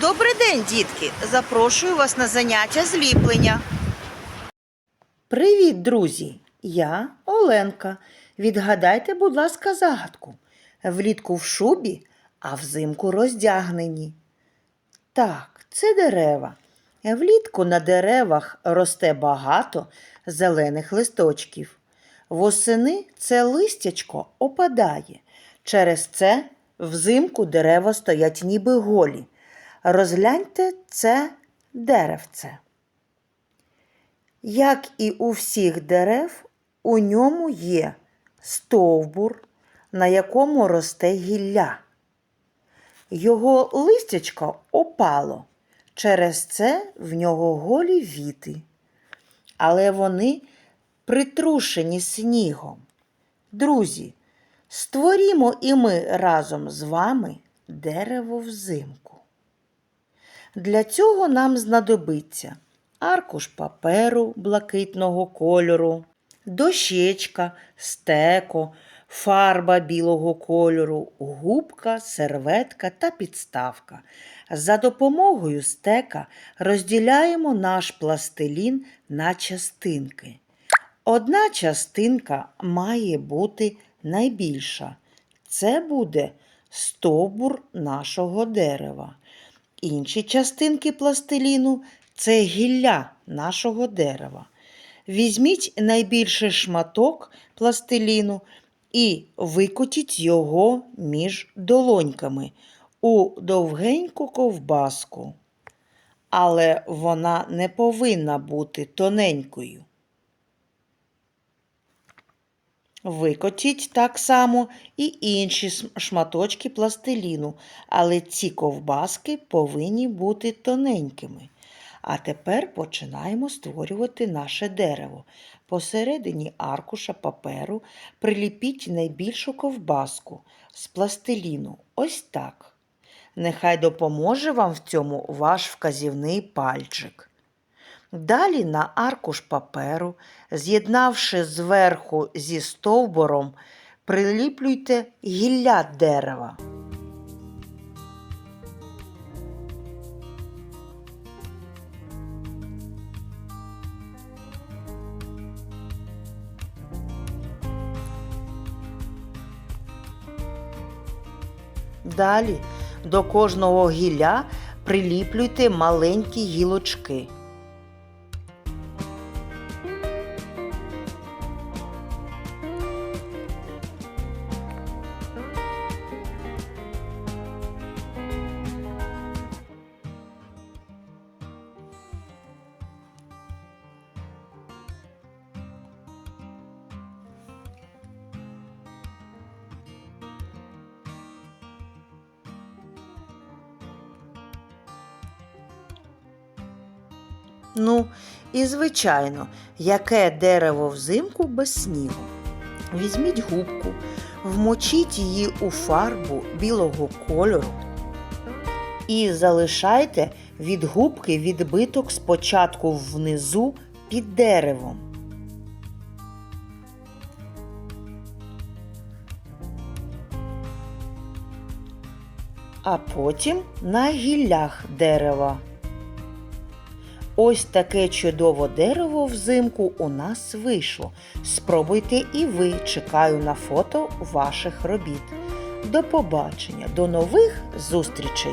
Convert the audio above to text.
Добрий день, дітки! Запрошую вас на заняття зліплення. Привіт, друзі! Я Оленка. Відгадайте, будь ласка, загадку. Влітку в шубі, а взимку роздягнені. Так, це дерева. Влітку на деревах росте багато зелених листочків. Восени це листячко опадає. Через це взимку дерева стоять ніби голі. Розгляньте це деревце. Як і у всіх дерев, у ньому є стовбур, на якому росте гілля. Його листячко опало, через це в нього голі віти. Але вони притрушені снігом. Друзі, створімо і ми разом з вами дерево взимку. Для цього нам знадобиться аркуш паперу блакитного кольору, дощечка, стеко, фарба білого кольору, губка, серветка та підставка. За допомогою стека розділяємо наш пластилін на частинки. Одна частинка має бути найбільша. Це буде стовбур нашого дерева. Інші частинки пластиліну це гілля нашого дерева. Візьміть найбільший шматок пластиліну і викотіть його між долоньками у довгеньку ковбаску. Але вона не повинна бути тоненькою. Викотіть так само і інші шматочки пластиліну, але ці ковбаски повинні бути тоненькими. А тепер починаємо створювати наше дерево. Посередині аркуша паперу приліпіть найбільшу ковбаску з пластиліну. Ось так. Нехай допоможе вам в цьому ваш вказівний пальчик. Далі на аркуш паперу, з'єднавши зверху зі стовбуром, приліплюйте гілля дерева. Далі до кожного гілля приліплюйте маленькі гілочки. Ну, і звичайно, яке дерево взимку без снігу. Візьміть губку, вмочіть її у фарбу білого кольору і залишайте від губки відбиток спочатку внизу під деревом. А потім на гіллях дерева. Ось таке чудове дерево взимку у нас вийшло. Спробуйте і ви. Чекаю на фото ваших робіт. До побачення, до нових зустрічей!